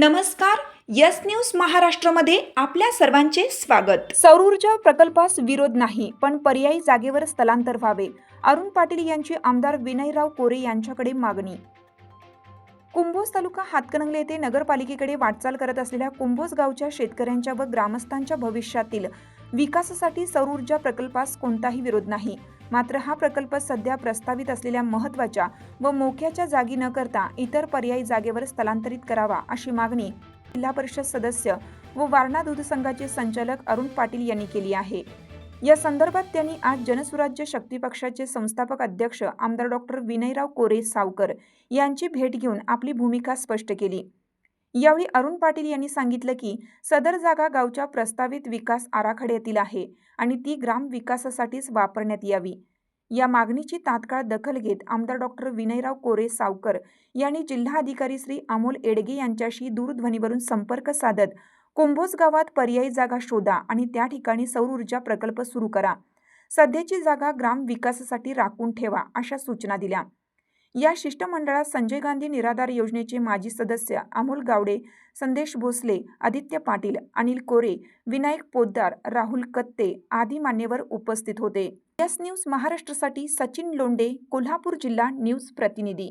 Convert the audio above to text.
नमस्कार yes news महाराष्ट्रामध्ये आपल्या सर्वांचे स्वागत. सौर ऊर्जा प्रकल्पास विरोध नाही पण पर्यायी जागेवर स्थलांतर व्हावे. अरुण पाटील यांची आमदार विनयराव कोरे यांच्याकडे मागणी. कुंभोज तालुका हातकणंगले येथे नगरपालिकेकडे वाटचाल करत असलेल्या कुंभोज गावच्या शेतकऱ्यांच्या व ग्रामस्थांच्या भविष्यातील विकासासाठी सौर ऊर्जा प्रकल्पास कोणताही विरोध नाही. मात्र हा प्रकल्प सध्या प्रस्तावित असलेल्या महत्त्वाच्या व मोक्याच्या जागी न करता इतर पर्यायी जागेवर स्थलांतरित करावा अशी मागणी जिल्हा परिषद सदस्य व वारणा दूध संघाचे संचालक अरुण पाटील यांनी केली आहे. या संदर्भात त्यांनी आज जनसुराज्य शक्ती पक्षाचे संस्थापक अध्यक्ष आमदार डॉक्टर विनयराव कोरे सावकर यांची भेट घेऊन आपली भूमिका स्पष्ट केली. यावेळी अरुण पाटील यांनी सांगितलं की सदर जागा गावच्या प्रस्तावित विकास आराखड्यातील आहे आणि ती ग्राम विकासासाठीच वापरण्यात यावी. या मागणीची तात्काळ दखल घेत आमदार डॉक्टर विनयराव कोरे सावकर यांनी जिल्हाधिकारी श्री अमोल एडगे यांच्याशी दूरध्वनीवरून संपर्क साधत कुंभोज गावात पर्यायी जागा शोधा आणि त्या ठिकाणी सौर ऊर्जा प्रकल्प सुरू करा. सध्याची जागा ग्राम विकासासाठी राखून ठेवा अशा सूचना दिल्या. या शिष्टमंडळात संजय गांधी निराधार योजनेचे माजी सदस्य अमोल गावडे संदेश भोसले आदित्य पाटील अनिल कोरे विनायक पोद्दार राहुल कत्ते आदी मान्यवर उपस्थित होते. यस न्यूज महाराष्ट्रासाठी सचिन लोंडे कोल्हापूर जिल्हा न्यूज प्रतिनिधी.